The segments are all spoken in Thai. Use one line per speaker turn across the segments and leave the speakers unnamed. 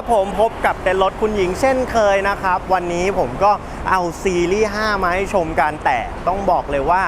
วัสดีครับผมพบกับเต็นรถคุณหญิงเช่นเคยนะครับ วันนี้ผมก็เอาซีรีส์ 5 มาให้ชมกันแต่ต้องบอกเลยว่า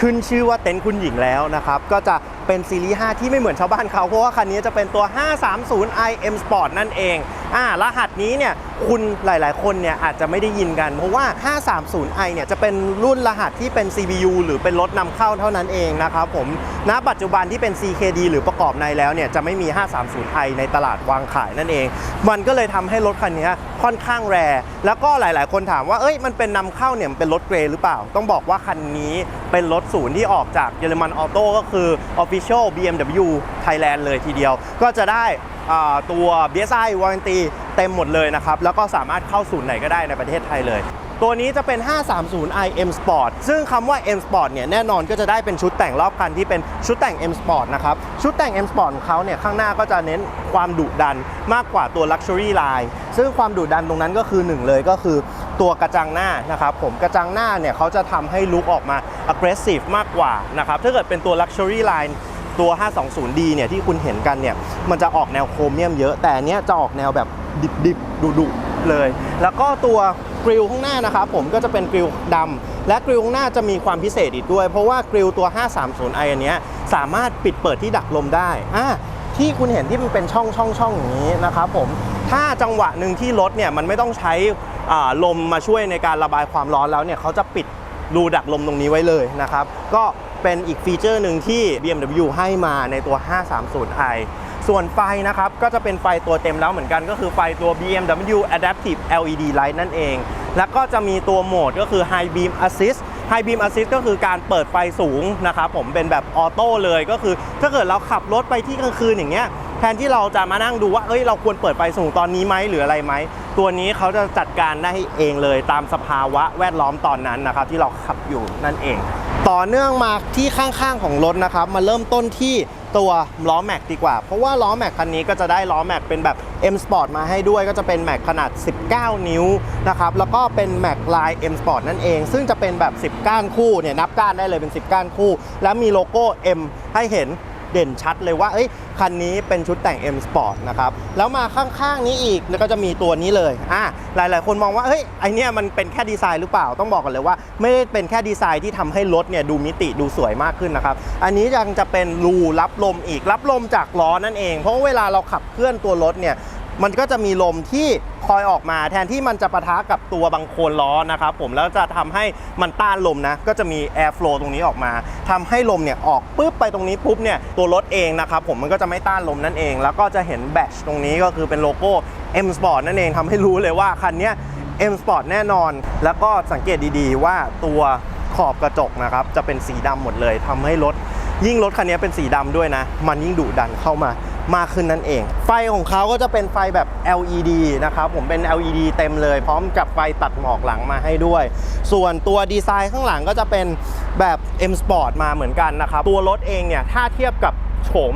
ขึ้นชื่อว่าเต็นท์คุณหญิงแล้วนะครับ ก็จะเป็นซีรีส์ 5 ที่ไม่เหมือนชาวบ้านเขา เพราะว่าคันนี้จะเป็นตัว 530i M Sport นั่นเองอ่ารหัสนี้เนี่ยคุณหลาย ๆ คนเนี่ยอาจจะไม่ได้ยินกัน เพราะว่า 530i เนี่ยจะเป็นรุ่นรหัสที่เป็น CBU หรือเป็นรถนำเข้าเท่านั้นเองนะครับผมณปัจจุบันที่เป็น CKD หรือประกอบในแล้วเนี่ยจะไม่มี 530i ในตลาดวางขายนั่นเอง มันก็เลยทำให้รถคันนี้ค่อนข้างแร แล้วก็หลาย ๆ คนถามว่าเอ้ยมันเป็นนำเข้าเนี่ยเป็นรถเกรย์หรือเปล่า ต้องบอกว่าคันนี้เป็นรถศูนย์ที่ออกจากเยอรมันออโต้ก็คือ Official BMW Thailand เลยทีเดียว ก็จะได้ ตัว BSI Warranty เต็มหมดเลยนะครับ แล้วก็สามารถเข้าศูนย์ไหนก็ได้ในประเทศไทยเลย ตัวนี้จะเป็น 530i M Sport ซึ่งคำว่า M Sport เนี่ยแน่นอนก็จะได้เป็นชุดแต่งรอบคันที่เป็นชุดแต่ง M Sport นะครับ ชุดแต่ง M Sport ของเขาเนี่ยข้างหน้าก็จะเน้นความดุดันมากกว่าตัว Luxury Line ซึ่งความดุดันตรงนั้นก็คือหนึ่งเลยก็คือตัวกระจังหน้านะครับผมกระจังหน้าเนี่ยเขาจะทำให้ลุกออกมา aggressive มากกว่านะครับถ้าเกิดเป็นตัว Luxury Line ตัว 520D เนี่ยที่คุณเห็นกันเนี่ยมันจะออกแนวโครเมียมเยอะ แต่เนี้ยจะออกแนวแบบดิบๆดุๆเลย แล้วก็ตัวกริลข้างหน้านะครับผมก็จะเป็นกริลดำและกริลข้างหน้าจะมีความพิเศษอีกด้วย เพราะว่ากริลตัว 530i อันเนี้ยสามารถปิดเปิดที่ดักลมได้อ่าที่คุณเห็นที่มันเป็นช่องช่องช่องอย่างนี้นะครับผมถ้าจังหวะหนึ่งที่รถเนี่ยมันไม่ต้องใช้อ่าลมมาช่วยในการระบายความร้อนแล้วเนี่ยเขาจะปิดรูดักลมตรงนี้ไว้เลยนะครับ ก็ เป็นอีกฟีเจอร์หนึ่งที่ BMW ให้มาในตัว 530i ส่วนไฟนะครับ ก็จะเป็นไฟตัวเต็มแล้วเหมือนกันก็คือไฟตัว BMW Adaptive LED Light นั่นเอง แล้วก็จะมีตัวโหมดก็คือ High Beam Assist High Beam Assist ก็คือการเปิดไฟสูงนะครับผมเป็นแบบออโต้เลยก็คือ ถ้าเกิดเราขับรถไปที่กลางคืนอย่างเงี้ยแทนที่เราจะมานั่งดูว่าเอ้ยเราควรเปิดไฟสูงตอนนี้ไหมหรืออะไรไหม ตัวนี้เขาจะจัดการได้เองเลยตามสภาวะแวดล้อมตอนนั้นนะครับที่เราขับอยู่นั่นเอง ต่อเนื่องมาที่ข้างๆของรถนะครับ มาเริ่มต้นที่ตัวล้อแม็กดีกว่า เพราะว่าล้อแม็กคันนี้ก็จะได้ล้อแม็กเป็นแบบ M Sport มาให้ด้วยก็จะเป็นแม็กขนาด 19 นิ้วนะครับ แล้วก็เป็นแม็กลาย M Sport นั่นเอง ซึ่งจะเป็นแบบ 10 ก้านคู่เนี่ยนับก้านได้เลยเป็น 10 ก้านคู่ แล้วมีโลโก้ M ให้เห็น เด่นชัดเลยว่าเอ้ยคันนี้เป็นชุดแต่ง M Sport นะครับแล้วมาข้างๆนี้อีกแล้วก็จะมีตัวนี้เลยอะหลายๆ คนมองว่าเฮ้ยไอเนี้ยมันเป็นแค่ดีไซน์หรือเปล่าต้องบอกกันเลยว่า ไม่ได้เป็นแค่ดีไซน์ที่ทำให้รถเนี่ยดูมิติดูสวยมากขึ้นนะครับอันนี้ยังจะเป็นรูรับลมอีกรับลมจากล้อนั่นเอง เพราะเวลาเราขับเคลื่อนตัวรถเนี่ย มันก็จะมีลมที่คอยออกมาแทนที่มันจะปะทะกับตัวบางโคนล้อนะครับผมแล้วจะทำให้มันต้านลมนะก็จะมี air flow ตรงนี้ออกมาทำให้ลมเนี่ยออกปุ๊บไปตรงนี้ปุ๊บเนี่ยตัวรถเองนะครับผมมันก็จะไม่ต้านลมนั่นเอง แล้วก็จะเห็นแบตตรงนี้ก็คือเป็นโลโก้ M Sport นั่นเองทำให้รู้เลยว่าคันนี้ M Sport แน่นอน แล้วก็สังเกตดีๆ ว่าตัวขอบกระจกนะครับจะเป็นสีดำหมดเลยทำให้รถยิ่งรถคันนี้เป็นสีดำด้วยนะ มันยิ่งดุดันเข้ามา มากขึ้นนั่นเอง ไฟของเขาก็จะเป็นไฟแบบ LED นะครับผมเป็น LED เต็มเลย พร้อมกับไฟตัดหมอกหลังมาให้ด้วย ส่วนตัวดีไซน์ข้างหลังก็จะเป็นแบบ M Sport มาเหมือนกันนะครับ ตัวรถเองเนี่ยถ้าเทียบกับโฉม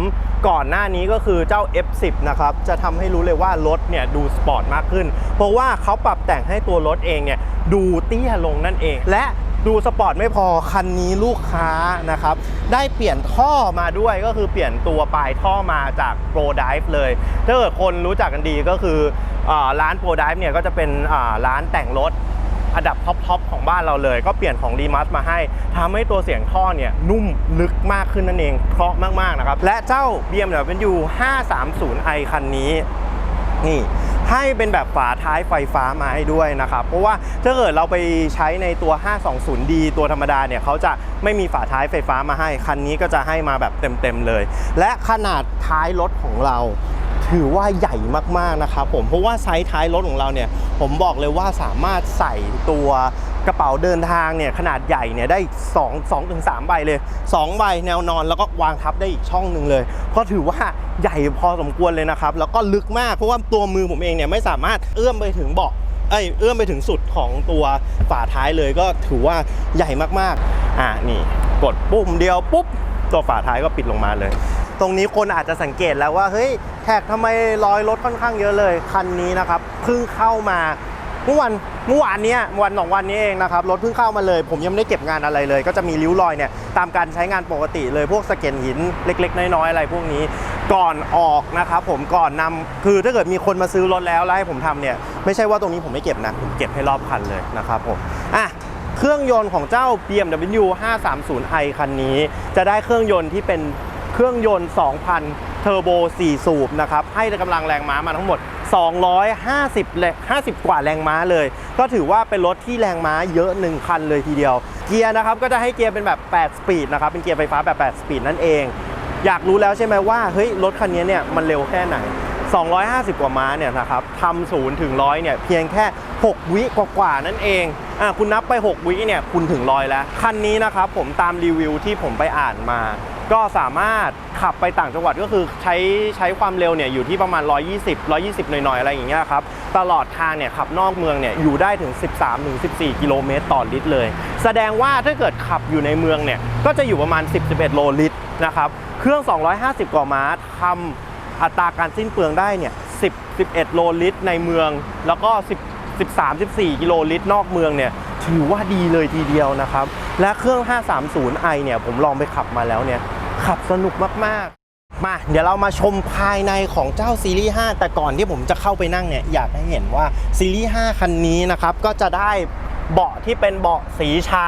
ก่อนหน้านี้ก็คือเจ้า F10 นะครับ จะทำให้รู้เลยว่ารถเนี่ยดูสปอร์ตมากขึ้น เพราะว่าเขาปรับแต่งให้ตัวรถเองเนี่ยดูเตี้ยลงนั่นเอง และ ดูสปอร์ตไม่พอคันนี้ลูกค้านะครับ ได้เปลี่ยนท่อมาด้วยก็คือเปลี่ยนตัวปลายท่อมาจาก Pro Dive เลย ถ้าเกิดคนรู้จักกันดีก็คืออร้าน Pro Dive เนี่ยก็จะเป็นร้านแต่งรถอันดับท็อปๆของบ้านเราเลย ก็เปลี่ยนของ d m a s มาให้ทำให้ตัวเสียงท่อเนี่ยนุ่มลึกมากขึ้นนั่นเองเพราะมากๆนะครับ และเจ้า BMW 530i คันนี้นี่ ให้เป็นแบบฝาท้ายไฟฟ้ามาให้ด้วยนะครับเพราะว่าถ้าเกิดเราไปใช้ในตัว 520D ตัวธรรมดาเนี่ยเขาจะไม่มีฝาท้ายไฟฟ้ามาให้ คันนี้ก็จะให้มาแบบเต็มๆเลย และขนาดท้ายรถของเราถือว่าใหญ่มากๆนะครับผมเพราะว่าไซส์ท้ายรถของเราเนี่ยผมบอกเลยว่าสามารถใส่ตัว กระเป๋าเดินทางเนี่ยขนาดใหญ่เนี่ยได้2 2ถึง3ใบเลย 2 ใบแนวนอนแล้วก็วางทับได้อีกช่องหนึ่งเลย ก็ถือว่าใหญ่พอสมควรเลยนะครับ แล้วก็ลึกมากเพราะว่าตัวมือผมเองเนี่ยไม่สามารถเอื้อมไปถึงเบาะเอ้ยเอื้อมไปถึงสุดของตัวฝาท้ายเลยก็ถือว่าใหญ่มากๆ อะนี่กดปุ่มเดียวปุ๊บตัวฝาท้ายก็ปิดลงมาเลย ตรงนี้คนอาจจะสังเกตแล้วว่าเฮ้ยแท็กทำไมรอยรถค่อนข้างเยอะเลย คันนี้นะครับเพิ่งเข้ามาเมื่อวัน เมื่อวานเนี้ยวันสองวันนี้เองนะครับรถเพิ่งเข้ามาเลย ผมยังไม่ได้เก็บงานอะไรเลย ก็จะมีริ้วรอยเนี่ยตามการใช้งานปกติเลยพวกสเก็นหินเล็ก ๆ น้อยๆอะไรพวกนี้ก่อนออกนะครับผมก่อนนำคือถ้าเกิดมีคนมาซื้อรถแล้วแล้วให้ผมทำเนี่ยไม่ใช่ว่าตรงนี้ผมไม่เก็บนะผมเก็บให้รอบคันเลยนะครับผมอะเครื่องยนต์ของเจ้า BMW 530i คันนี้ จะได้เครื่องยนต์ที่เป็นเครื่องยนต์ 2,000 เทอร์โบ 4 สูบนะครับ ให้กำลังแรงม้ามาทั้งหมด 250แรง50 กว่าแรงม้าเลย ก็ถือว่าเป็นรถที่แรงม้าเยอะ 1 คันเลยทีเดียว เกียร์นะครับก็จะให้เกียร์เป็นแบบ 8 สปีดนะครับ เป็นเกียร์ไฟฟ้าแบบ 8 สปีดนั่นเอง อยากรู้แล้วใช่ไหมว่า เฮ้ย รถคันนี้เนี่ยมันเร็วแค่ไหน 250 กว่าม้าเนี่ยนะครับทำศูนย์ถึงร้อยเนี่ยเพียงแค่ 6 วิกว่าๆนั่นเองอะคุณนับไป 6 วิเนี่ยคุณถึงร้อยแล้ว คันนี้นะครับผมตามรีวิวที่ผมไปอ่านมา ก็สามารถขับไปต่างจังหวัดก็คือใช้ใช้ความเร็วเนี่ยอยู่ที่ประมาณ 120 120 หน่อยๆ อะไรอย่างเงี้ยครับ ตลอดทางเนี่ยขับนอกเมืองเนี่ยอยู่ได้ถึง 13-14 กิโลเมตรต่อลิตรเลย แสดงว่าถ้าเกิดขับอยู่ในเมืองเนี่ยก็จะอยู่ประมาณ 10-11 โลลิตรนะครับ เครื่อง 250 กว่าม้าทำอัตราการสิ้นเปลืองได้เนี่ย10 11 โลลิตร ในเมือง แล้วก็ 10 13 14 กิโลลิตร นอกเมืองเนี่ยถือว่าดีเลยทีเดียวนะครับ และเครื่อง 530i เนี่ยผมลองไปขับมาแล้วเนี่ย ขับสนุกมากๆ มาเดี๋ยวเรามาชมภายในของเจ้าซีรีส์5แต่ก่อนที่ผมจะเข้าไปนั่งเนี่ยอยากให้เห็นว่าซีรีส์5คันนี้นะครับก็จะได้เบาะที่เป็นเบาะสีชา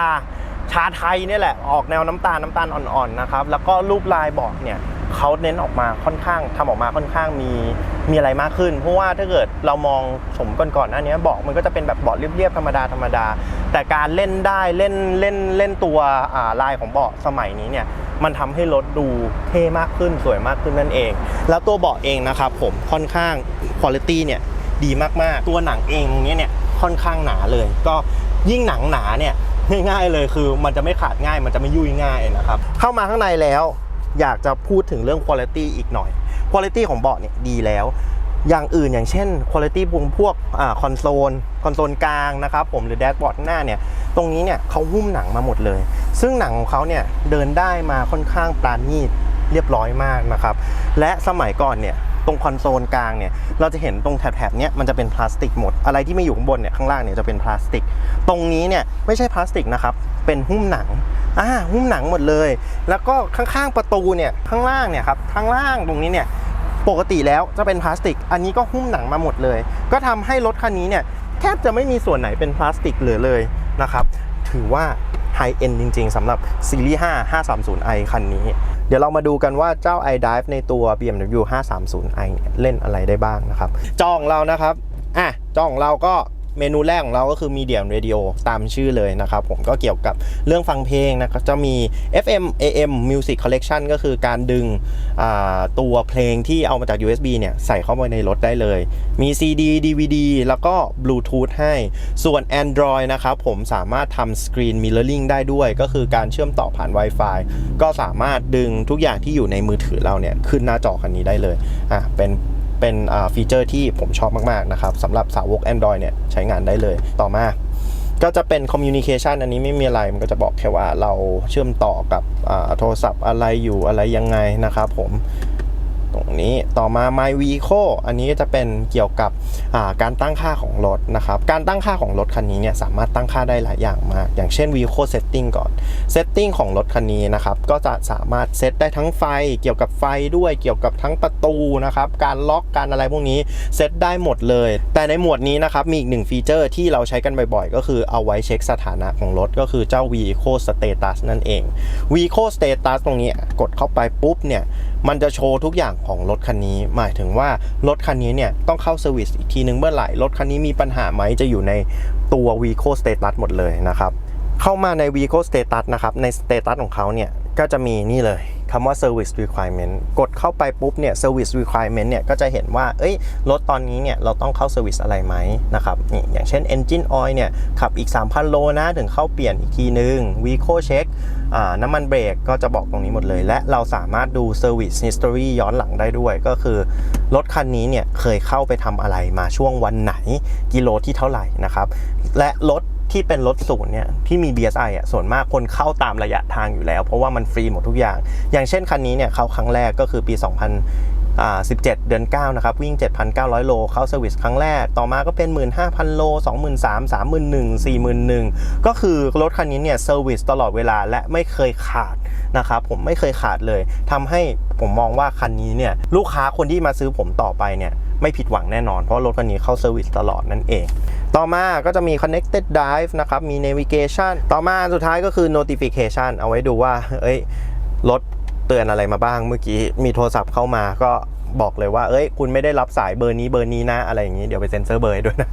ชาไทยนี่แหละออกแนวน้ำตาลน้ำตาลอ่อนๆนะครับแล้วก็รูปลายเบาะเนี่ยเขาเน้นออกมาค่อนข้างทำออกมาค่อนข้างมีมีอะไรมากขึ้น เพราะว่าถ้าเกิดเรามองสมก่อนๆหน้านี้เบาะมันก็จะเป็นแบบเบาะเรียบๆธรรมดาธรรมดา แต่การเล่นได้เล่นเล่นเล่นตัวลายของเบาะสมัยนี้เนี่ย มันทำให้รถดูเท่มากขึ้นสวยมากขึ้นนั่นเอง แล้วตัวเบาะเองนะครับผมค่อนข้างคุณภาพเนี่ยดีมากๆ ตัวหนังเองตรงนี้เนี่ยค่อนข้างหนาเลย ก็ยิ่งหนังหนาเนี่ยง่ายๆเลยคือมันจะไม่ขาดง่ายมันจะไม่ยุ่ยง่ายนะครับ เข้ามาข้างในแล้วอยากจะพูดถึงเรื่องคุณภาพอีกหน่อยคุณภาพของเบาะเนี่ยดีแล้ว อย่างอื่นอย่างเช่นคุณภาพพวกพวกอคอนโซลคอนโซลกลางนะครับผมหรือแดชบอร์ดหน้าเนี่ยตรงนี้เนี่ยเขาหุ้มหนังมาหมดเลย ซึ่งหนังของเขาเนี่ยเดินได้มาค่อนข้างปราณีตเรียบร้อยมากนะครับและสมัยก่อนเนี่ยตรงคอนโซลกลางเนี่ยเราจะเห็นตรงแถบๆเนี้ยมันจะเป็นพลาสติกหมด อะไรที่ไม่อยู่ข้างบนเนี่ยข้างล่างเนี่ยจะเป็นพลาสติก ตรงนี้เนี่ยไม่ใช่พลาสติกนะครับเป็นหุ้มหนังอ่าหุ้มหนังหมดเลย แล้วก็ข้างๆประตูเนี่ยข้างล่างเนี่ยครับข้างล่างตรงนี้เนี่ย ปกติแล้วจะเป็นพลาสติก อันนี้ก็หุ้มหนังมาหมดเลย ก็ทำให้รถคันนี้เนี่ยแทบจะไม่มีส่วนไหนเป็นพลาสติกเหลือเลยนะครับถือว่าไฮเอ็นจริง ๆสำหรับซีรีส์5 530i คันนี้ เดี๋ยวเรามาดูกันว่าเจ้า iDrive ในตัว BMW 530i เล่นอะไรได้บ้างนะครับ จองเรานะครับ อะ จองเราก็ เมนูแรกของเราก็คือ Medium Radio ตามชื่อเลยนะครับผมก็เกี่ยวกับเรื่องฟังเพลงนะครับจะมี FM AM Music Collection ก็คือการดึงตัวเพลงที่เอามาจาก USB เนี่ยใส่เข้าไปในรถได้เลย มี CD DVD แล้วก็ Bluetooth ให้ ส่วน Android นะครับผมสามารถทำ Screen Mirroring ได้ด้วย ก็คือการเชื่อมต่อผ่าน Wi-Fi ก็สามารถดึงทุกอย่างที่อยู่ในมือถือเราเนี่ยขึ้นหน้าจอคันนี้ได้เลยอะเป็น เป็นฟีเจอร์ที่ผมชอบมากๆนะครับสำหรับสาวก Android เนี่ยใช้งานได้เลยต่อมาก็จะเป็นคอมมิวนิเคชันอันนี้ไม่มีอะไร มันก็จะบอกแค่ว่าเราเชื่อมต่อกับโทรศัพท์อะไรอยู่อะไรยังไงนะครับผม ตรงนี้ต่อมา My Vehicle อันนี้จะเป็นเกี่ยวกับาการตั้งค่าของรถนะครับ การตั้งค่าของรถคันนี้เนี่ยสามารถตั้งค่าได้หลายอย่างมาก อย่างเช่น Vehicle Setting ก่อน Setting ของรถคันนี้นะครับก็จะสามารถเซตได้ทั้งไฟ เกี่ยวกับไฟด้วยเกี่ยวกับทั้งประตูนะครับการล็อกการอะไรพวกนี้เซตได้หมดเลย แต่ในหมวดนี้นะครับมีอีกหนึ่งฟีเจอร์ที่เราใช้กันบ่อยๆ ก็คือเอาไว้เช็คสถานะของรถก็คือเจ้า Vehicle Status นั่นเอง Vehicle Status ตรงนี้กดเข้าไปปุ๊บเนี่ย มันจะโชว์ทุกอย่างของรถคันนี้ หมายถึงว่ารถคันนี้เนี่ยต้องเข้าเซอร์วิสอีกทีนึงเมื่อไหร่รถคันนี้มีปัญหาไหมจะอยู่ในตัว v ีโคสเตตัสหมดเลยนะครับ เข้ามาใน v ีโคสเตตัสนะครับในสเตตัสของเขาเนี่ยก็จะมีนี่เลย คำว่า Service Requirement กดเข้าไปปุ๊บเนี่ย Service Requirement เนี่ยก็จะเห็นว่า เอ้ย รถตอนนี้เนี่ยเราต้องเข้า Service อะไรไหมนะครับ นี่ อย่างเช่น Engine Oil เนี่ย ขับอีก 3,000 โลนะ ถึงเข้าเปลี่ยนอีกทีนึง Vehicle Check น้ำมันเบรกก็จะบอกตรงนี้หมดเลย และเราสามารถดู Service History ย้อนหลังได้ด้วย ก็คือ รถคันนี้เนี่ยเคยเข้าไปทำอะไรมาช่วงวันไหน กิโลที่เท่าไหร่นะครับ และรถ ที่เป็นรถศูนย์เนี่ยที่มี BSI อะส่วนมากคนเข้าตามระยะทางอยู่แล้ว เพราะว่ามันฟรีหมดทุกอย่าง อย่างเช่นคันนี้เนี่ยเข้าครั้งแรกก็คือปีอ่า17 เดือน 9 นะครับ วิ่ง 7,900 โล เข้าเซอร์วิสครั้งแรก ต่อมาก็เป็น 15,000 โล 23,000 31,000 41,000 ก็คือรถคันนี้เนี่ยเซอร์วิสตลอดเวลาและไม่เคยขาดนะครับ ผมไม่เคยขาดเลย ทำให้ผมมองว่าคันนี้เนี่ยลูกค้าคนที่มาซื้อผมต่อไปเนี่ยไม่ผิดหวังแน่นอน เพราะรถคันนี้เข้าเซอร์วิสตลอดนั่นเอง ต่อมาก็จะมี connected drive นะครับ มี navigation ต่อมาสุดท้ายก็คือ notification เอาไว้ดูว่า เอ้ย รถเตือนอะไรมาบ้าง เมื่อกี้มีโทรศัพท์เข้ามาก็บอกเลยว่า เอ้ย คุณไม่ได้รับสายเบอร์นี้เบอร์นี้นะ อะไรอย่างนี้ เดี๋ยวไปเซ็นเซอร์เบอร์ด้วยนะ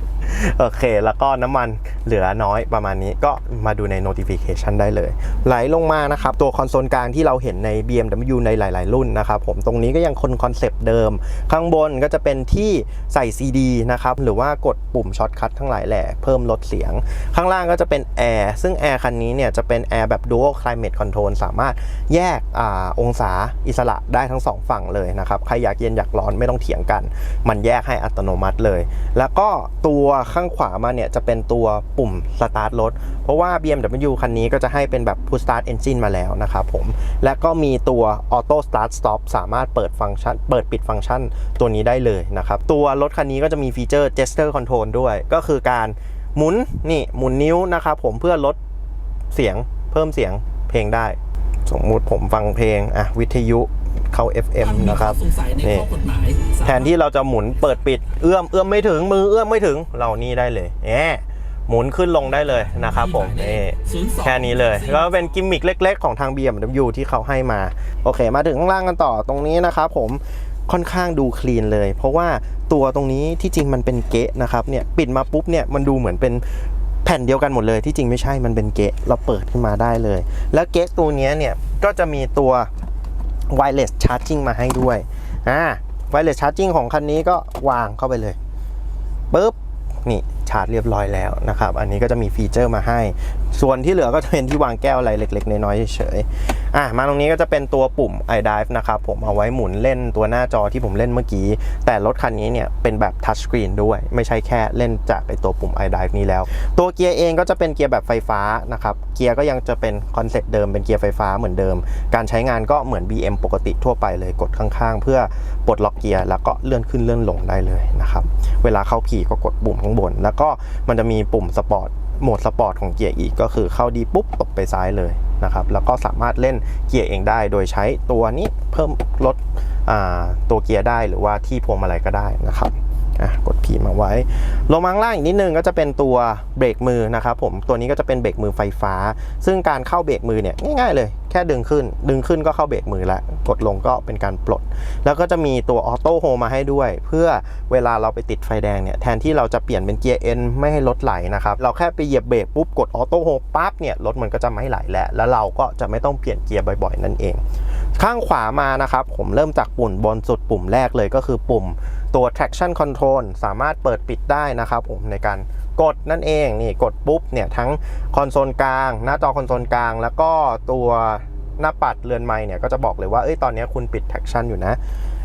โอเค แล้วก็น้ำมันเหลือน้อยประมาณนี้ก็มาดูใน notification ได้เลย ไหลลงมานะครับ ตัวคอนโซลกลางที่เราเห็นใน BMW ในหลาย ๆ รุ่นนะครับผมตรงนี้ก็ยังคงคอนเซปต์เดิม ข้างบนก็จะเป็นที่ใส่ CD นะครับ หรือว่ากดปุ่มช็อตคัททั้งหลายแหล่เพิ่มลดเสียง ข้างล่างก็จะเป็นแอร์ซึ่งแอร์คันนี้เนี่ยจะเป็นแอร์แบบ dual climate control สามารถแยกอาองศาอิสระได้ทั้งสองฝั่งเลยนะครับใครอยากเย็นอยากร้อนไม่ต้องเถียงกัน มันแยกให้อัตโนมัติเลย แล้วก็ตัวข้างขวามาเนี่ยจะเป็นตัวปุ่มสตาร์ทรถเพราะว่า BMW คันนี้ก็จะให้เป็นแบบ push start engine มาแล้วนะครับผม และก็มีตัว auto start stop สามารถเปิดฟังก์ชัน เปิดปิดฟังก์ชันตัวนี้ได้เลยนะครับ ตัวรถคันนี้ก็จะมีฟีเจอร์ gesture control ด้วย ก็คือการหมุนนี่หมุนนิ้วนะครับผมเพื่อลดเสียงเพิ่มเสียงเพลงได้ สมมุติผมฟังเพลงอะวิทยุเข้า FM นะครับ
สงสัยใน
นี่
ข้อกฎหมาย
แทนที่เราจะหมุนเปิดปิดเอื้อมเอื้อมไม่ถึงมือเอื้อมไม่ถึงเรานี่ได้เลยแหมหมุนขึ้นลงได้เลยนะครับผมนี่แค่นี้เลยก็เป็นกิมมิคเล็ก ๆ ของทาง BMW ที่เขาให้มา โอเค มาถึงข้างล่างกันต่อตรงนี้นะครับผมค่อนข้างดูคลีนเลย เพราะว่าตัวตรงนี้ที่จริงมันเป็นเกะนะครับเนี่ยปิดมาปุ๊บเนี่ยมันดูเหมือนเป็นแผ่นเดียวกันหมดเลยที่จริงไม่ใช่มันเป็นเกะเราเปิดขึ้นมาได้เลย แล้วเกะตัวนี้เนี่ยก็จะมีตัว wireless charging มาให้ด้วยอ่า wireless charging ของคันนี้ก็วางเข้าไปเลยปุ๊บนี่ ชาร์จเรียบร้อยแล้วนะครับ อันนี้ก็จะมีฟีเจอร์มาให้ ส่วนที่เหลือก็จะเป็นที่วางแก้วอะไรเล็ก ๆ น้อยๆเฉยๆอะมาตรงนี้ก็จะเป็นตัวปุ่ม iDrive นะครับ ผมเอาไว้หมุนเล่นตัวหน้าจอที่ผมเล่นเมื่อกี้ แต่รถคันนี้เนี่ยเป็นแบบทัชสกรีนด้วย ไม่ใช่แค่เล่นจากไอตัวปุ่ม iDrive นี้แล้ว ตัวเกียร์เองก็จะเป็นเกียร์แบบไฟฟ้านะครับ เกียร์ก็ยังจะเป็นคอนเซ็ปต์เดิมเป็นเกียร์ไฟฟ้าเหมือนเดิม การใช้งานก็เหมือน BM ปกติทั่วไปเลยกดข้างๆ เพื่อปลดล็อกเกียร์แล้วก็เลื่อนขึ้นเลื่อนลงได้เลยนะครับ เวลาเข้าขี่ก็กดปุ่มข้างบนแล้วก็ก็มันจะมีปุ่มสปอร์ตโหมดสปอร์ตของเกียร์อีกก็คือเข้าดีปุ๊บตบไปซ้ายเลยนะครับแล้วก็สามารถเล่นเกียร์เองได้ โดยใช้ตัวนี้เพิ่มลดตัวเกียร์ได้หรือว่าที่พวงมาลัยก็ได้นะครับ อะกดพีมาไว้ ลงมาข้างล่างอีกนิดนึงก็จะเป็นตัวเบรกมือนะครับผมตัวนี้ก็จะเป็นเบรกมือไฟฟ้า ซึ่งการเข้าเบรกมือเนี่ยง่ายๆเลย แค่ดึงขึ้น ดึงขึ้นก็เข้าเบรกมือแล้วกดลงก็เป็นการปลด แล้วก็จะมีตัวออโต้โฮมาให้ด้วย เพื่อเวลาเราไปติดไฟแดงเนี่ยแทนที่เราจะเปลี่ยนเป็นเกียร์ N ไม่ให้รถไหลนะครับเราแค่ไปเหยียบเบรกปุ๊บกดออโต้โฮปั๊บเนี่ยรถมันก็จะไม่ไหลแล้วแล้วเราก็จะไม่ต้องเปลี่ยนเกียร์บ่อย ๆ นั่นเอง ข้างขวามานะครับผมเริ่มจากปุ่มบนสุดปุ่มแรกเลยก็คือปุ่ม ตัว traction control สามารถเปิดปิดได้นะครับผมในการกดนั่นเองนี่กดปุ๊บเนี่ยทั้งคอนโซลกลาง หน้าจอคอนโซลกลาง แล้วก็ตัวหน้าปัดเรือนไม้เนี่ยก็จะบอกเลยว่าเอ้ยตอนนี้คุณปิด traction อยู่นะ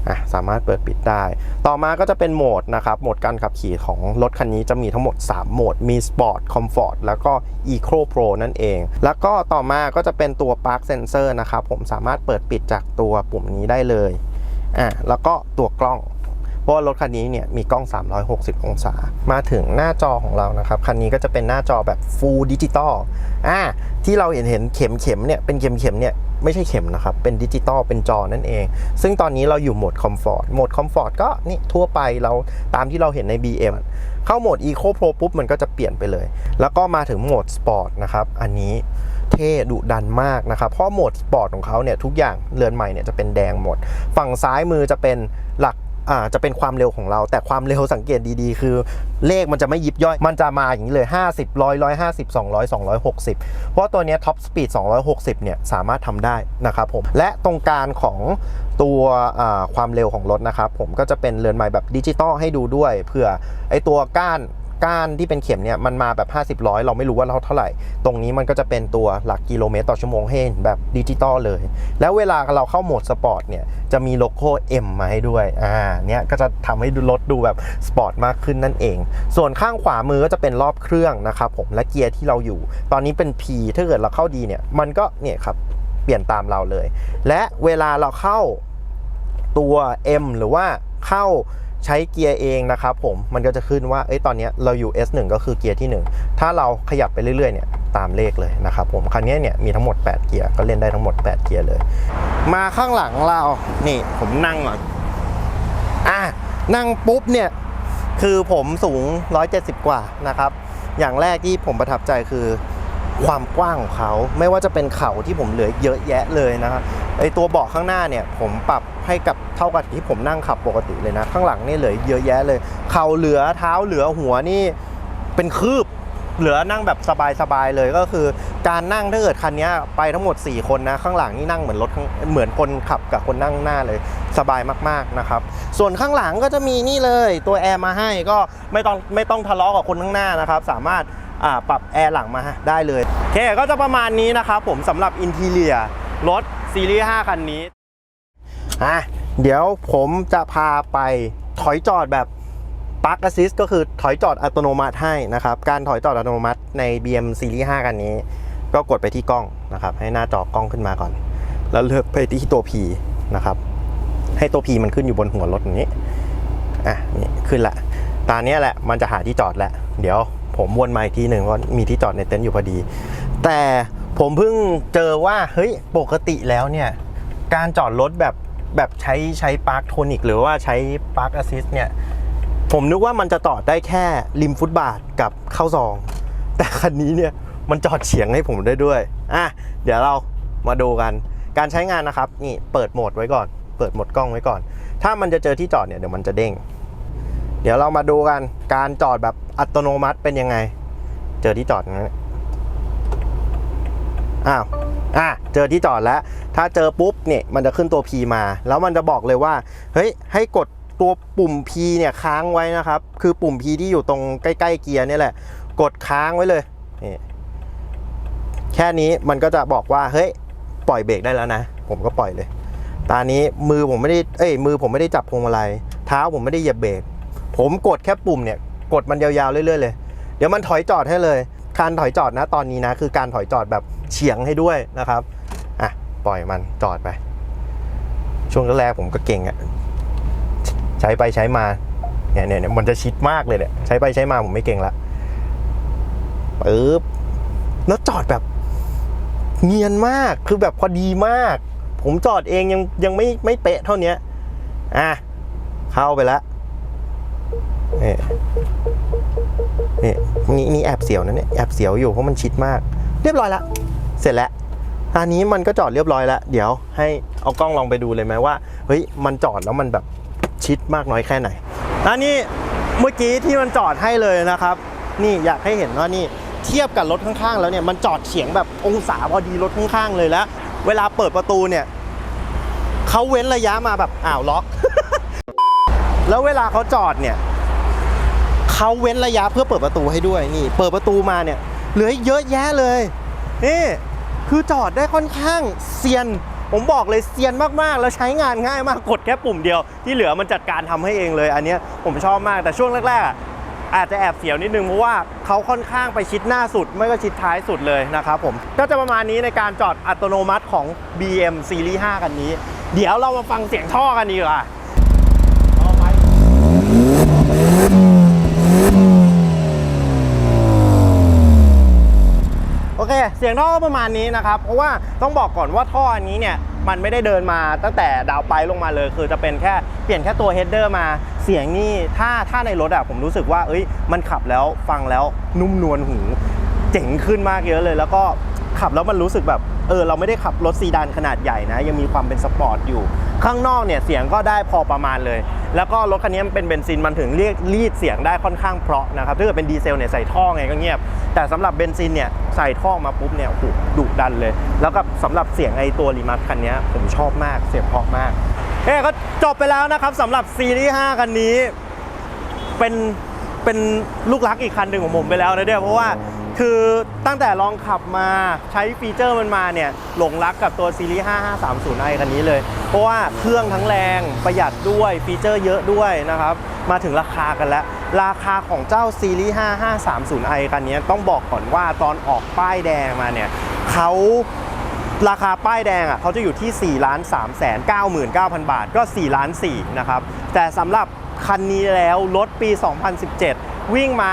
อะสามารถเปิดปิดได้ ต่อมาก็จะเป็นโหมดนะครับโหมดการขับขี่ของรถคันนี้จะมีทั้งหมด 3 โหมด มี Sport Comfort แล้วก็ Eco Pro นั่นเอง แล้วก็ต่อมาก็จะเป็นตัว Park Sensor นะครับ ผมสามารถเปิดปิดจากตัวปุ่มนี้ได้เลยอะแล้วก็ตัวกล้อง เพราะว่ารถคันนี้เนี่ยมีกล้อง 360 องศา มาถึงหน้าจอของเรานะครับ คันนี้ก็จะเป็นหน้าจอแบบ Full Digital อ่าที่เราเห็นเห็นเข็มเข็มเนี่ยเป็นเข็มเข็มเนี่ยไม่ใช่เข็มนะครับ เป็นดิจิตอล เป็นจอนั่นเอง ซึ่งตอนนี้เราอยู่โหมดคอมฟอร์ต โหมดคอมฟอร์ตก็นี่ทั่วไปเราตามที่เราเห็นใน BM เข้าโหมด Eco Pro ปุ๊บมันก็จะเปลี่ยนไปเลย แล้วก็มาถึงโหมดสปอร์ตนะครับ อันนี้เท่ดุดันมากนะครับ เพราะโหมดสปอร์ตของเขาเนี่ยทุกอย่างเรือนใหม่เนี่ยจะเป็นแดงหมด ฝั่งซ้ายมือจะเป็นหลัก อ่าจะเป็นความเร็วของเรา แต่ความเร็วสังเกตดีๆ คือเลขมันจะไม่ยิบย่อย มันจะมาอย่างนี้เลย 50 100 150 200 260 เพราะตัวนี้ท็อปสปีด260 เนี่ย สามารถทำได้นะครับผม และตรงกลารของตัวอ่าความเร็วของรถนะครับผมก็จะเป็นเรือนไม้แบบดิจิตอลให้ดูด้วยเผื่อไอตัวก้าน ก้านที่เป็นเข็มเนี่ยมันมาแบบ 50ร้อยเราไม่รู้ว่าเราเท่าไหร่ ตรงนี้มันก็จะเป็นตัวหลักกิโลเมตรต่อชั่วโมงให้เห็นแบบดิจิตอลเลย แล้วเวลาเราเข้าโหมดสปอร์ตเนี่ยจะมีโลโก้ M มาให้ด้วยอ่าเนี่ยก็จะทำให้ดูรถดูแบบสปอร์ตมากขึ้นนั่นเอง ส่วนข้างขวามือก็จะเป็นรอบเครื่องนะครับผมและเกียร์ที่เราอยู่ ตอนนี้เป็น P ถ้าเกิดเราเข้าดีเนี่ยมันก็เนี่ยครับเปลี่ยนตามเราเลย และเวลาเราเข้าตัว M หรือว่าเข้า ใช้เกียร์เองนะครับผมมันก็จะขึ้นว่าเอ้ยตอนนี้เราอยู่ S1 ก็คือเกียร์ที่ 1 ถ้าเราขยับไปเรื่อยๆเนี่ยตามเลขเลยนะครับผมคันนี้เนี่ยมีทั้งหมด 8 เกียร์ก็เล่นได้ทั้งหมด 8 เกียร์เลย มาข้างหลังเรานี่ผมนั่งก่อนอะนั่งปุ๊บเนี่ยคือผมสูง 170 กว่านะครับอย่างแรกที่ผมประทับใจคือ ความกว้างของเขาไม่ว่าจะเป็นเข่าที่ผมเหลือเยอะแยะเลยนะครับไอตัวเบาะข้างหน้าเนี่ยผมปรับให้กับเท่ากับที่ผมนั่งขับปกติเลยนะ ข้างหลังนี่เหลือเยอะแยะเลย เข่าเหลือเท้าเหลือหัวนี่เป็นคืบเหลือนั่งแบบสบายๆเลยก็คือ การนั่งถ้าเกิดคันนี้ไปทั้งหมด 4 คนนะข้างหลังนี่นั่งเหมือนรถเหมือนคนขับกับคนนั่งหน้าเลยสบายมากๆนะครับ ส่วนข้างหลังก็จะมีนี่เลยตัวแอร์มาให้ก็ไม่ต้องไม่ต้องทะเลาะกับคนข้างหน้านะครับ สามารถ ปรับแอร์หลังมาได้เลยโอเคก็จะประมาณนี้นะครับผมสำหรับอินทีเลียรถซีรีส์ 5 คันนี้อะเดี๋ยวผมจะพาไปถอยจอดแบบป a ร์ a แอสซิสก็คือถอยจอดอัตโนมัติให้นะครับ การถอยจอดอัตโนมัติใน BM Series 5กันนี้ ก็กดไปที่กล้องนะครับ ให้หน้าจอกล้องขึ้นมาก่อน แล้วเลือกไปที่ตัว P นะครับ ให้ตัว P มันขึ้นอยู่บนหัวรถนี้อะนี่ขึ้นละ ตอนนี้แหละมันจะหาที่จอดแล้ว เดี๋ยว ผมวนมาอีกทีหนึ่งว่าะมีที่จอดในเต็นท์อยู่พอดี แต่ผมเพิ่งเจอว่าเฮ้ยปกติแล้วเนี่ยการจอดรถแบบแบบใช้ใช้ปาร์คโทนิกหรือว่าใช้ปาร์คแอสซิสเนี่ยผมนึกว่ามันจะจอดได้แค่ริมฟุตบาทกับเข้าซอง แต่คันนี้เนี่ยมันจอดเฉียงให้ผมได้ด้วยอะเดี๋ยวเรามาดูกัน การใช้งานนะครับนี่เปิดโหมดไว้ก่อน เปิดโหมดกล้องไว้ก่อน ถ้ามันจะเจอที่จอดเนี่ยเดี๋ยวมันจะเด้ง เดี๋ยวเรามาดูกันการจอดแบบอัตโนมัติเป็นยังไง เจอที่จอดนะอ้าวอะเจอที่จอดแล้ว ถ้าเจอปุ๊บเนี่ยมันจะขึ้นตัว P มา แล้วมันจะบอกเลยว่าเฮ้ยให้กดตัวปุ่ม P เนี่ยค้างไว้นะครับ คือปุ่ม P ที่อยู่ตรงใกล้ๆเกียร์นี่แหละ กดค้างไว้เลยนี่แค่นี้มันก็จะบอกว่าเฮ้ยปล่อยเบรกได้แล้วนะ ผมก็ปล่อยเลย ตอนนี้มือผมไม่ได้เอ้ยมือผมไม่ได้จับพวงมาลัยเท้าผมไม่ได้เหยียบเบรก ผมกดแค่ปุ่มเนี่ย กดมันยาวๆเรื่อยๆเลย เดี๋ยวมันถอยจอดให้เลย การถอยจอดนะตอนนี้นะ คือการถอยจอดแบบเฉียงให้ด้วยนะครับ อะ ปล่อยมันจอดไป ช่วงแรกๆผมก็เก่งอะใช้ไปใช้มาเนี่ยเนี่ยเนี่ยมันจะชิดมากเลยเนี่ย ใช้ไปใช้มาผมไม่เก่งละปึ๊บแล้วจอดแบบเนียนมาก คือแบบพอดีมาก ผมจอดเองยังยังไม่ไม่เป๊ะเท่านี้อะ เข้าไปแล้ว นี่นี่นี่นี่แอบเสียวนะเนี่ยแอบเสียวอยู่เพราะมันชิดมาก เรียบร้อยละเสร็จแล้วอันนี้มันก็จอดเรียบร้อยแล้ว เดี๋ยวให้เอากล้องลองไปดูเลยไหมว่าเฮ้ยมันจอดแล้วมันแบบชิดมากน้อยแค่ไหนอันนี้เมื่อกี้ที่มันจอดให้เลยนะครับ นี่อยากให้เห็นว่านี่เทียบกับรถข้างๆ แล้วเนี่ยมันจอดเฉียงแบบองศาพอดีรถข้างๆเลยแล้ว เวลาเปิดประตูเนี่ยเขาเว้นระยะมาแบบอ้าวล็อก แล้วเวลาเขาจอดเนี่ย เขาเว้นระยะเพื่อเปิดประตูให้ด้วยนี่ เปิดประตูมาเนี่ยเหลือเยอะแยะเลยนี่คือจอดได้ค่อนข้างเซียน ผมบอกเลยเซียนมากๆ แล้วใช้งานง่ายมากกดแค่ปุ่มเดียว ที่เหลือมันจัดการทำให้เองเลย อันนี้ผมชอบมากแต่ช่วงแรกๆอาจจะแอบเสียวนิดนึงเพราะว่าเขาค่อนข้างไปชิดหน้าสุด ไม่ก็ชิดท้ายสุดเลยนะครับผมก็จะประมาณนี้ในการจอดอัตโนมัติของ BM Series 5 กันนี้ เดี๋ยวเรามาฟังเสียงท่อกันดีกว่า เค เสียงท่อก็ประมาณนี้นะครับ เพราะว่าต้องบอกก่อนว่าท่ออันนี้เนี่ยมันไม่ได้เดินมาตั้งแต่ดาวไปลงมาเลย คือจะเป็นแค่เปลี่ยนแค่ตัวเฮดเดอร์มาเสียงนี่ถ้าถ้าในรถอะผมรู้สึกว่า เอ้ย มันขับแล้วฟังแล้วนุ่มนวลหูเจ๋งขึ้นมากเยอะเลย แล้วก็ขับแล้วมันรู้สึกแบบเออเราไม่ได้ขับรถซีดานขนาดใหญ่นะ ยังมีความเป็นสปอร์ตอยู่ ข้างนอกเนี่ยเสียงก็ได้พอประมาณเลย แล้วก็รถคันนี้มันเป็นเบนซินมันถึงเรียกรีดเสียงได้ค่อนข้างเพราะนะครับถ้าเกิดเป็นดีเซลเนี่ยใส่ท่อไงก็เงียบ แต่สำหรับเบนซินเนี่ยใส่ท่อมาปุ๊บเนี่ยโอ้โหดุดันเลย แล้วก็สำหรับเสียงไอตัวรีมาร์คันนี้ผมชอบมากเสียงเพราะมากเอ้ก็จบไปแล้วนะครับสำหรับซีรีส์5คันนี้เป็นเป็นลูกรักอีกคันหนึ่งของผมไปแล้วนะเนี่ยเพราะว่าคือตั้งแต่ลองขับมาใช้ฟีเจอร์มันมาเนี่ยหลงรักกับตัวซีรีส์ 5530i คันนี้เลย ราะว่าเครื่องทั้งแรงประหยัดด้วยฟีเจอร์เยอะด้วยนะครับ มาถึงราคากันแล้ว ราคาของเจ้าซีรีส์ 5530i คันนี้ต้องบอกก่อนว่าตอนออกป้ายแดงมาเนี่ยเขาราคาป้ายแดงอะเขาจะอยู่ที่4ล้าน3แสน99,000 บาทก็4ล้าน4นะครับ แต่สำหรับคันนี้แล้วรถปี 2017 วิ่งมา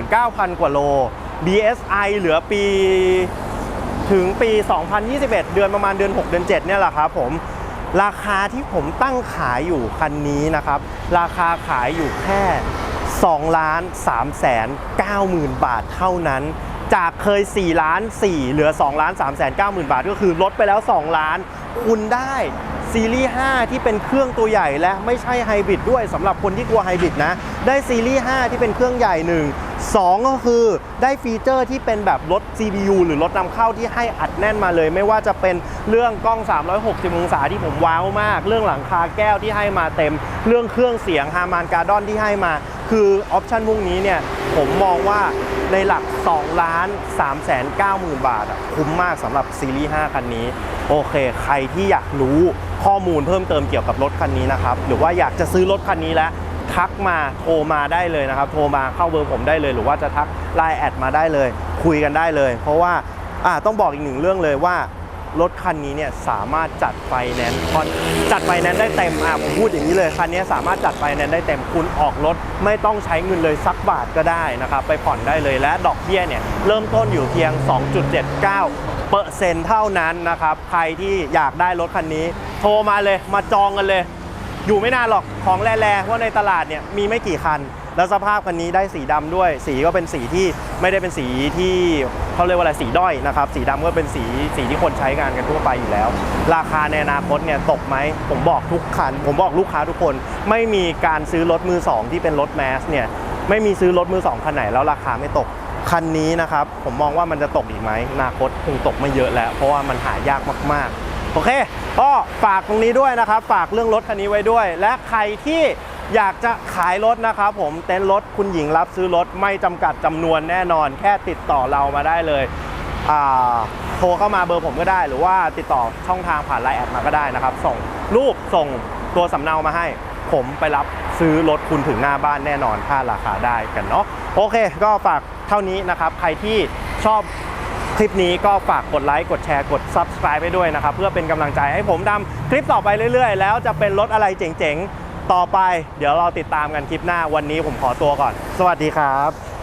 59,000 กว่าโล DSI เหลือปีถึงปี 2021 เดือนประมาณเดือน 6 เดือน 7 เนี่ยแหละครับผม ราคาที่ผมตั้งขายอยู่คันนี้นะครับ ราคาขายอยู่แค่2ล้าน3แสน9หมื่นบาทเท่านั้น จากเคย 4 ล้าน 4 เหลือ2ล้าน3แสน9หมื่นบาท ก็คือลดไปแล้ว 2 ล้าน คุณได้ ซีรีส์ 5 ที่เป็นเครื่องตัวใหญ่และไม่ใช่ไฮบริดด้วยสำหรับคนที่กลัวไฮบริดนะ ได้ซีรีส์ 5 ที่เป็นเครื่องใหญ่หนึ่งสองก็คือได้ฟีเจอร์ที่เป็นแบบรถ CPU หรือรถนำเข้าที่ให้อัดแน่นมาเลย ไม่ว่าจะเป็นเรื่องกล้อง 360 องศาที่ผมว้าวมาก เรื่องหลังคาแก้วที่ให้มาเต็ม เรื่องเครื่องเสียงฮามานการ์ดอนที่ให้มา คือออปชันพวกนี้เนี่ยผมมองว่าในหลัก 2 ล้าน3แสน9หมื่นบาทอะคุ้มมากสำหรับซีรีส์ 5 คันนี้ โอเค ใครที่อยากรู้ข้อมูลเพิ่มเติมเกี่ยวกับรถคันนี้นะครับ หรือว่าอยากจะซื้อรถคันนี้แล้วทักมาโทรมาได้เลยนะครับ โทรมาเข้าเบอร์ผมได้เลย หรือว่าจะทักไลน์แอดมาได้เลย คุยกันได้เลย เพราะว่าต้องบอกอีกหนึ่งเรื่องเลยว่า รถคันนี้เนี่ยสามารถจัดไฟแนนซ์ผ่อนจัดไฟแนนซ์ได้เต็มอะผมพูดอย่างนี้เลยคันนี้สามารถจัดไฟแนนซ์ได้เต็มคุณออกรถ ไม่ต้องใช้เงินเลยสักบาทก็ได้นะครับไปผ่อนได้เลยและดอกเบี้ยเนี่ยเริ่มต้นอยู่เพียง 2.79เปอร์เซ็นต์เท่านั้นนะครับใครที่อยากได้รถคันนี้ โทรมาเลยมาจองกันเลย อยู่ไม่นานหรอกของแร่ๆเพราะในตลาดเนี่ยมีไม่กี่คัน แล้วสภาพคันนี้ได้สีดำด้วย สีก็เป็นสีที่ไม่ได้เป็นสีที่เขาเรียกว่าอะไรสีด้อยนะครับสีดำก็เป็นสีสีที่คนใช้งานกันทั่วไปอยู่แล้ว ราคาในอนาคตเนี่ยตกไหมผมบอกทุกคัน ผมบอกลูกค้าทุกคน ไม่มีการซื้อรถมือสองที่เป็นรถแมสเนี่ยไม่มีซื้อรถมือสองคันไหนแล้วราคาไม่ตกคันนี้นะครับผมมองว่ามันจะตกอีกไหมอนาคตคงตกไม่เยอะแล้ว เพราะว่ามันหายากมากๆ โอเคก็ฝากตรงนี้ด้วยนะครับ ฝากเรื่องรถคันนี้ไว้ด้วย และใครที่ อยากจะขายรถนะครับผมเต็นท์รถคุณหญิงรับซื้อรถไม่จำกัดจำนวนแน่นอน แค่ติดต่อเรามาได้เลยโทรเข้ามาเบอร์ผมก็ได้ หรือว่าติดต่อช่องทางผ่านไลน์แอดมาก็ได้นะครับ ส่งรูปส่งตัวสำเนามาให้ ผมไปรับซื้อรถคุณถึงหน้าบ้านแน่นอนถ้าราคาได้กันเนาะโอเค ก็ฝากเท่านี้นะครับ ใครที่ชอบคลิปนี้ก็ฝากกดไลค์กดแชร์กด Subscribe ไปด้วยนะครับ เพื่อเป็นกำลังใจให้ผมทำคลิปต่อไปเรื่อยๆ แล้วจะเป็นรถอะไรเจ๋งๆ ต่อไปเดี๋ยวเราติดตามกันคลิปหน้าวันนี้ผมขอตัวก่อน สวัสดีครับ